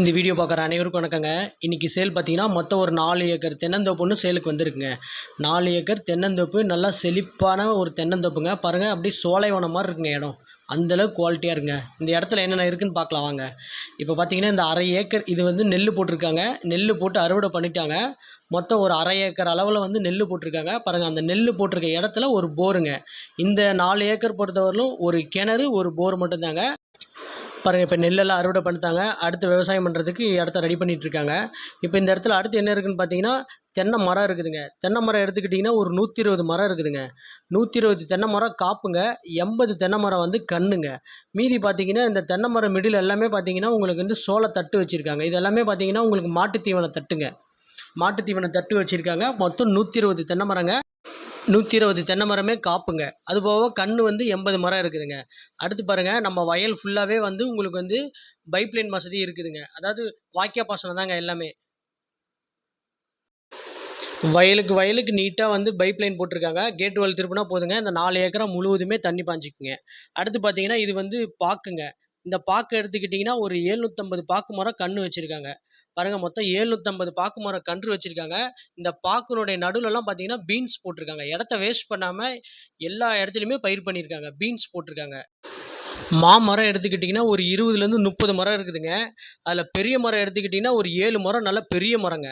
இந்த வீடியோ பார்க்குற அனைவருக்கும் வணக்கங்க. இன்றைக்கி சேல் பார்த்தீங்கன்னா மொத்தம் ஒரு நாலு ஏக்கர் தென்னந்தோப்பு ஒன்று சேலுக்கு வந்திருக்குங்க. நாலு ஏக்கர் தென்னந்தோப்பு நல்லா செழிப்பான ஒரு தென்னந்தோப்புங்க. பாருங்கள் அப்படியே சோலைவனம் மாதிரி இருக்குங்க இடம். அந்தளவுக்கு குவாலிட்டியாக இருக்குங்க. இந்த இடத்துல என்னென்ன இருக்குன்னு பார்க்கலாம் வாங்க. இப்போ பார்த்தீங்கன்னா இந்த அரை ஏக்கர் இது வந்து நெல் போட்டிருக்காங்க. நெல் போட்டு அறுவடை பண்ணிட்டாங்க. மொத்தம் ஒரு அரை ஏக்கர் அளவில் வந்து நெல் போட்டிருக்காங்க. பாருங்கள் அந்த நெல் போட்டிருக்க இடத்துல ஒரு போருங்க. இந்த நாலு ஏக்கர் பொறுத்தவரையிலும் ஒரு கிணறு ஒரு போர் மட்டும்தாங்க. பாருங்கள் இப்போ நெல்லெல்லாம் அறுவடை பண்ணிட்டாங்க. அடுத்து விவசாயம் பண்ணுறதுக்கு இடத்த ரெடி பண்ணிகிட்ருக்காங்க இப்போ இந்த இடத்துல அடுத்து என்ன இருக்குன்னு பார்த்தீங்கன்னா தென்னை மரம் இருக்குதுங்க. தென்னை மரம் எடுத்துக்கிட்டிங்கன்னா ஒரு நூற்றி இருபது மரம் இருக்குதுங்க. நூற்றி இருபது தென்னை மரம் காப்புங்க. எண்பது தென்னை மரம் வந்து கண்ணுங்க. மீதி பார்த்தீங்கன்னா இந்த தென்னை மரம் மிடில் எல்லாமே பார்த்தீங்கன்னா உங்களுக்கு வந்து சோள தட்டு வச்சுருக்காங்க. இது எல்லாமே பார்த்தீங்கன்னா உங்களுக்கு மாட்டுத்தீவன தட்டுங்க. மாட்டுத்தீவன தட்டு வச்சுருக்காங்க. மொத்தம் நூற்றி இருபது தென்னை மரங்க. நூற்றி இருபது தென்னை மரமே காப்புங்க. அது போக கன்று வந்து எண்பது மரம் இருக்குதுங்க. அடுத்து பாருங்கள் நம்ம வயல் ஃபுல்லாகவே வந்து உங்களுக்கு வந்து பைப்லைன் வசதி இருக்குதுங்க. அதாவது வாய்க்கா பாசனம் தாங்க எல்லாமே. வயலுக்கு வயலுக்கு நீட்டாக வந்து பைப் லைன் போட்டிருக்காங்க. கேட் வால் திருப்பினா போதுங்க. இந்த நாலு ஏக்கரா முழுவதுமே தண்ணி பாஞ்சிக்குங்க. அடுத்து பார்த்தீங்கன்னா இது வந்து பாக்குங்க. இந்த பாக்கு எடுத்துக்கிட்டிங்கன்னா ஒரு ஏழ்நூற்றம்பது பாக்கு மரம் கன்று வச்சுருக்காங்க. பாருங்கள் மொத்தம் ஏழ்நூற்றம்பது பாக்கு மரம் கன்று வச்சுருக்காங்க. இந்த பாக்குனுடைய நடுவுலலாம் பார்த்தீங்கன்னா பீன்ஸ் போட்டிருக்காங்க. இடத்த வேஸ்ட் பண்ணாமல் எல்லா இடத்துலையுமே பயிர் பண்ணியிருக்காங்க பீன்ஸ் போட்டிருக்காங்க. மாமரம் எடுத்துக்கிட்டிங்கன்னா ஒரு இருபதுலேருந்து முப்பது மரம் இருக்குதுங்க. அதில் பெரிய மரம் எடுத்துக்கிட்டிங்கன்னா ஒரு ஏழு மரம் நல்ல பெரிய மரங்க.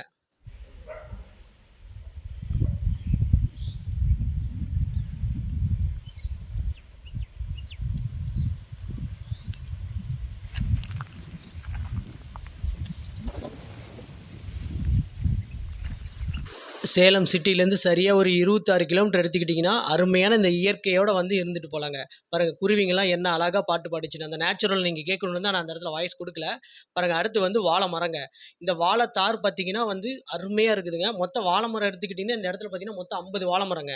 சேலம் சிட்டிலேருந்து சரியாக ஒரு இருபத்தாறு கிலோமீட்டர் எடுத்துக்கிட்டிங்கன்னா அருமையான இந்த இயற்கையோடு வந்து இருந்துட்டு போகலாங்க பாருங்கள் குருவிங்கெல்லாம் என்ன அழகாக பாட்டு பாடிச்சுன்னு அந்த நேச்சுரல் நீங்கள் கேட்கணுன்னு தான் நான் அந்த இடத்துல வாய்ஸ் கொடுக்கல. பாருங்கள் அடுத்து வந்து வாழை மரங்க. இந்த வாழை தார் பார்த்தீங்கன்னா வந்து அருமையாக இருக்குதுங்க. மொத்தம் வாழை மரம் எடுத்துக்கிட்டிங்கன்னா இந்த இடத்துல பார்த்தீங்கன்னா மொத்தம் ஐம்பது வாழை மரங்க.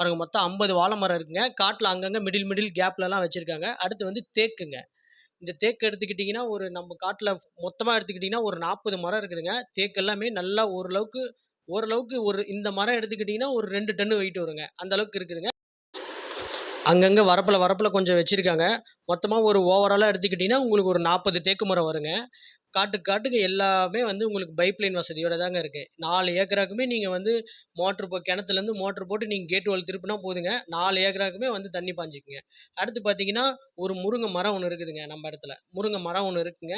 பாருங்கள் மொத்தம் ஐம்பது வாழை மரம் இருக்குங்க. காட்டில் அங்கங்கே மிடில் மிடில் கேப்லலாம் வச்சுருக்காங்க. அடுத்து வந்து தேக்குங்க. இந்த தேக்கு எடுத்துக்கிட்டிங்கன்னா ஒரு நம்ம காட்டில் மொத்தமாக எடுத்துக்கிட்டிங்கன்னா ஒரு நாற்பது மரம் இருக்குதுங்க. தேக்கு எல்லாமே நல்லா ஓரளவுக்கு ஓரளவுக்கு ஒரு இந்த மரம் எடுத்துக்கிட்டிங்கன்னா ஒரு ரெண்டு டன்னு வெயிட் வருங்க. அந்த அளவுக்கு இருக்குதுங்க. அங்கங்கே வரப்பில் வரப்பில் கொஞ்சம் வச்சுருக்காங்க. மொத்தமாக ஒரு ஓவராலாக எடுத்துக்கிட்டிங்கன்னா உங்களுக்கு ஒரு நாற்பது தேக்கு மரம் வருங்க. காட்டுக்கு காட்டுக்கு எல்லாமே வந்து உங்களுக்கு பைப்லைன் வசதியோடு வசதியோட தாங்க இருக்குது நாலு ஏக்கராக்குமே நீங்கள் வந்து மோட்ரு போ கிணத்துலேருந்து மோட்ரு போட்டு நீங்கள் கேட் வால் திருப்பினா போதுங்க. நாலு ஏக்கராக்குமே வந்து தண்ணி பாஞ்சிக்குங்க அடுத்து பார்த்தீங்கன்னா ஒரு முருங்கை மரம் ஒன்று இருக்குதுங்க நம்ம இடத்துல. முருங்கை மரம் ஒன்று இருக்குங்க.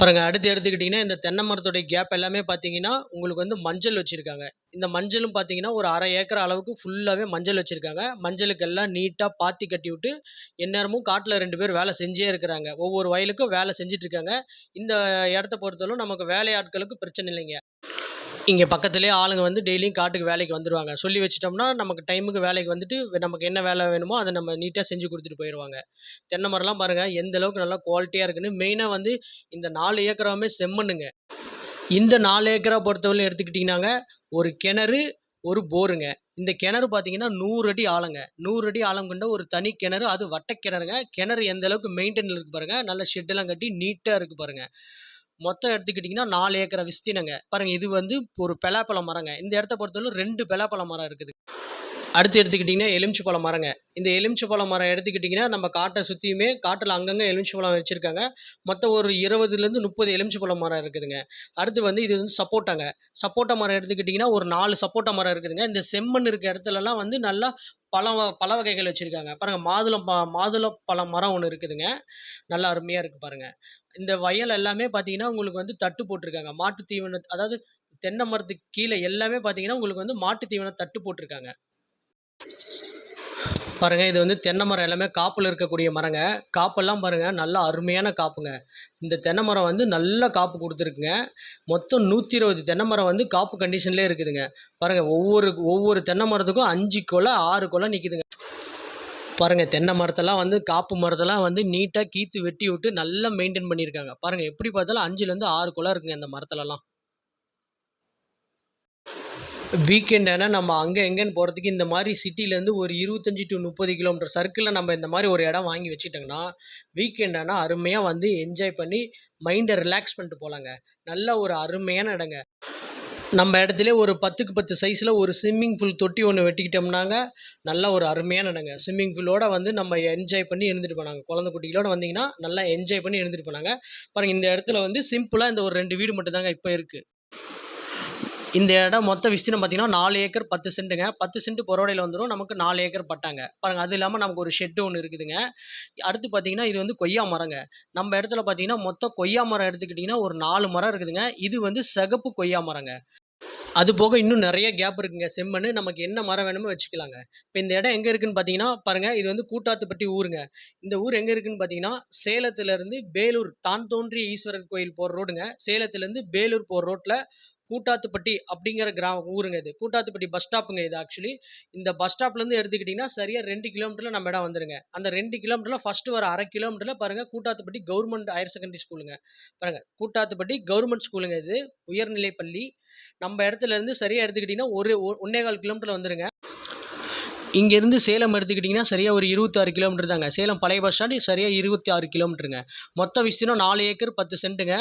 பாருங்க அடுத்து எடுத்துக்கிட்டிங்கன்னா இந்த தென்னை மரத்துடைய கேப் எல்லாமே பார்த்தீங்கன்னா உங்களுக்கு வந்து மஞ்சள் வச்சுருக்காங்க. இந்த மஞ்சளும் பார்த்தீங்கன்னா ஒரு அரை ஏக்கர் அளவுக்கு ஃபுல்லாகவே மஞ்சள் வச்சுருக்காங்க. மஞ்சளுக்கு எல்லாம் நீட்டாக பாத்தி கட்டி விட்டு எந்நேரமும் காட்டில் ரெண்டு பேர் வேலை செஞ்சே இருக்கிறாங்க. ஒவ்வொரு வயலுக்கும் வேலை செஞ்சுட்டு இருக்காங்க. இந்த இடத்த பொறுத்தளவு நமக்கு வேலையாட்களுக்கு பிரச்சனை இல்லைங்க. இங்கே பக்கத்துலேயே ஆளுங்க வந்து டெய்லியும் காட்டுக்கு வேலைக்கு வந்துடுவாங்க சொல்லி வச்சிட்டோம்னா நமக்கு டைமுக்கு வேலைக்கு வந்துட்டு நமக்கு என்ன வேலை வேணுமோ அதை நம்ம நீட்டாக செஞ்சு கொடுத்துட்டு போயிடுவாங்க தென்னை மரம்லாம் பாருங்கள் எந்த அளவுக்கு நல்லா குவாலிட்டியாக இருக்குன்னு மெயினாக வந்து இந்த நாலு ஏக்கராவுமே செம்மண்ணுங்க. இந்த நாலு ஏக்கரா பொறுத்தவரை எடுத்துக்கிட்டிங்கன்னாங்க ஒரு கிணறு ஒரு போருங்க. இந்த கிணறு பார்த்தீங்கன்னா நூறு அடி ஆழங்க. நூறு அடி ஆழம் கொண்ட ஒரு தனி கிணறு அது வட்ட கிணறுங்க கிணறு எந்த அளவுக்கு மெயின்டைன் இருக்கு பாருங்க நல்ல ஷெட்டெல்லாம் கட்டி நீட்டாக இருக்கு பாருங்க. மொத்தம் எடுத்துக்கிட்டிங்கன்னா நாலு ஏக்கரை விஸ்தீனங்க பாருங்கள் இது வந்து ஒரு பலாப்பழம் மரங்க. இந்த இடத்த பொறுத்தவரை ரெண்டு பலாப்பழம் மரம் இருக்குது. அடுத்து எடுத்துக்கிட்டிங்கன்னா எலுமிச்சை பழம் மரங்க. இந்த எலுமிச்சை பழம் மரம் எடுத்துக்கிட்டிங்கன்னா நம்ம காட்டை சுற்றியுமே காட்டில் அங்கங்கே எலுமிச்சை பழம் வச்சுருக்காங்க. மொத்தம் ஒரு இருபதுலேருந்து முப்பது எலுமிச்சை பழம் மரம் இருக்குதுங்க. அடுத்து வந்து இது வந்து சப்போட்டாங்க. சப்போட்டா மரம் எடுத்துக்கிட்டிங்கன்னா ஒரு நாலு சப்போட்டா மரம் இருக்குதுங்க. இந்த செம்மண் இருக்க இடத்துலலாம் வந்து நல்லா பழ பழ வகைகள் வச்சுருக்காங்க. பாருங்கள் மாதுளம் ப மாதுளம் பழம் மரம் ஒன்று இருக்குதுங்க. நல்லா அருமையாக இருக்குது பாருங்கள் இந்த வயல் எல்லாமே பார்த்தீங்கன்னா உங்களுக்கு வந்து தட்டு போட்டிருக்காங்க. மாட்டு தீவன அதாவது தென்னை மரத்துக்கு கீழே எல்லாமே பார்த்தீங்கன்னா உங்களுக்கு வந்து மாட்டு தீவன தட்டு போட்டிருக்காங்க. பாருங்க இது வந்து தென்னை மரம் எல்லாமே காப்பில் இருக்கக்கூடிய மரங்க. காப்பெல்லாம் பாருங்க நல்லா அருமையான காப்புங்க. இந்த தென்னை மரம் வந்து நல்ல காப்பு கொடுத்துருக்குங்க. மொத்தம் நூற்றி இருபது தென்னை மரம் வந்து காப்பு கண்டிஷன்லேயே இருக்குதுங்க. பாருங்க ஒவ்வொரு ஒவ்வொரு தென்னை மரத்துக்கும் அஞ்சு கொலை ஆறு கொலை நிற்கிதுங்க பாருங்க தென்னை மரத்தெல்லாம் வந்து காப்பு மரத்தெல்லாம் வந்து நீட்டாக கீத்து வெட்டி விட்டு நல்லா மெயின்டைன் பண்ணியிருக்காங்க. பாருங்க எப்படி பார்த்தாலும் அஞ்சுலேருந்து ஆறு கொலை இருக்குங்க இந்த மரத்துலலாம். வீக்கெண்ட் ஆனால் நம்ம அங்கே எங்கேன்னு போகிறதுக்கு இந்த மாதிரி சிட்டிலேருந்து ஒரு இருபத்தஞ்சி டு முப்பது கிலோமீட்டர் சர்க்கிளில் நம்ம இந்த மாதிரி ஒரு இடம் வாங்கி வச்சுட்டோங்கன்னா வீக்கெண்ட் ஆனால் அருமையாக வந்து என்ஜாய் பண்ணி மைண்டை ரிலாக்ஸ் பண்ணிட்டு போகலாங்க நல்ல ஒரு அருமையான இடங்க. நம்ம இடத்துல ஒரு பத்துக்கு பத்து சைஸில் ஒரு ஸ்விம்மிங் பூல் தொட்டி ஒன்று வெட்டிக்கிட்டோம்னாங்க, நல்ல ஒரு அருமையான இடங்க. ஸ்விம்மிங் பூலோட வந்து நம்ம என்ஜாய் பண்ணி இருந்துட்டு போனாங்க. குழந்தை குட்டிகளோட வந்தீங்கன்னா, நல்லா என்ஜாய் பண்ணி இருந்துட்டு போனாங்க. பாருங்கள் இந்த இடத்துல வந்து சிம்பிளாக இந்த ஒரு ரெண்டு வீடு மட்டும்தாங்க இப்போ இருக்குது இந்த இடம் மொத்த விஸ்தீர்ணம் பார்த்தீங்கன்னா, நாலு ஏக்கர் 10 சென்ட்டுங்க. 10 சென்ட் பொறோடையில வந்துடும் நமக்கு நாலு ஏக்கர் பட்டாங்க. பாருங்க அது இல்லாமல் நமக்கு ஒரு ஷெட் ஒன்று இருக்குதுங்க. அடுத்து பார்த்தீங்கன்னா, இது வந்து கொய்யா மரங்க. நம்ம இடத்துல பார்த்தீங்கன்னா, மொத்தம் கொய்யா மரம் எடுத்துக்கிட்டிங்கன்னா ஒரு நாலு மரம் இருக்குதுங்க. இது வந்து சிகப்பு கொய்யா மரங்க. அது போக இன்னும் நிறைய கேப் இருக்குங்க. செம்மண்ணு நமக்கு என்ன மரம் வேணுமோ வச்சுக்கலாங்க. இப்போ இந்த இடம் எங்கே இருக்குன்னு பார்த்தீங்கன்னா, பாருங்க இது வந்து கூட்டாத்துப்பட்டி ஊருங்க. இந்த ஊர் எங்கே இருக்குன்னு பார்த்தீங்கன்னா, சேலத்துலேருந்து பேலூர் தான் தோன்றிய ஈஸ்வரர் கோயில் போகிற ரோடுங்க. சேலத்துலேருந்து பேலூர் போகிற ரோட்டில் கூட்டாத்துப்பட்டி அப்படிங்கிற கிராம ஊருங்க இது. கூட்டாத்துப்பட்டி பஸ் ஸ்டாப்புங்க இது ஆக்சுவலி. இந்த பஸ் ஸ்டாப்லேருந்து எடுத்துக்கிட்டிங்கன்னா சரியாக ரெண்டு கிலோமீட்டரில் நம்ம இடம் வந்துருங்க. அந்த ரெண்டு கிலோமீட்டரில் ஃபஸ்ட்டு வர அரை கிலோமீட்டரில் பாருங்கள் கூட்டாத்துப்பட்டி கவர்மெண்ட் ஹையர் செகண்டரி ஸ்கூலுங்க. பாருங்க கூட்டாத்துப்பட்டி கவர்மெண்ட் ஸ்கூலுங்க இது. உயர்நிலைப்பள்ளி நம்ம இடத்துல இருந்து எடுத்துக்கிட்டிங்கன்னா ஒரு ஒ 1 1/4 கிலோமீட்டர்ல வந்துருங்க. இங்கேருந்து சேலம் எடுத்துக்கிட்டிங்கன்னா சரியாக ஒரு 26 கிலோமீட்டர் தாங்க. சேலம் பழைய பஸ் ஸ்டாண்ட் சரியா 26 கிலோமீட்டருங்க. மொத்த விஸ்தீர்ணம் நாலு ஏக்கர் 10 சென்ட்டுங்க.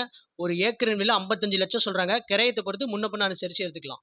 ஒரு ஏக்கரின் விலை 55,00,000 சொல்றாங்க. கிரயத்த பொறுத்து முன்ன பின்ன அனுசரிச்சு எடுத்துக்கலாம்.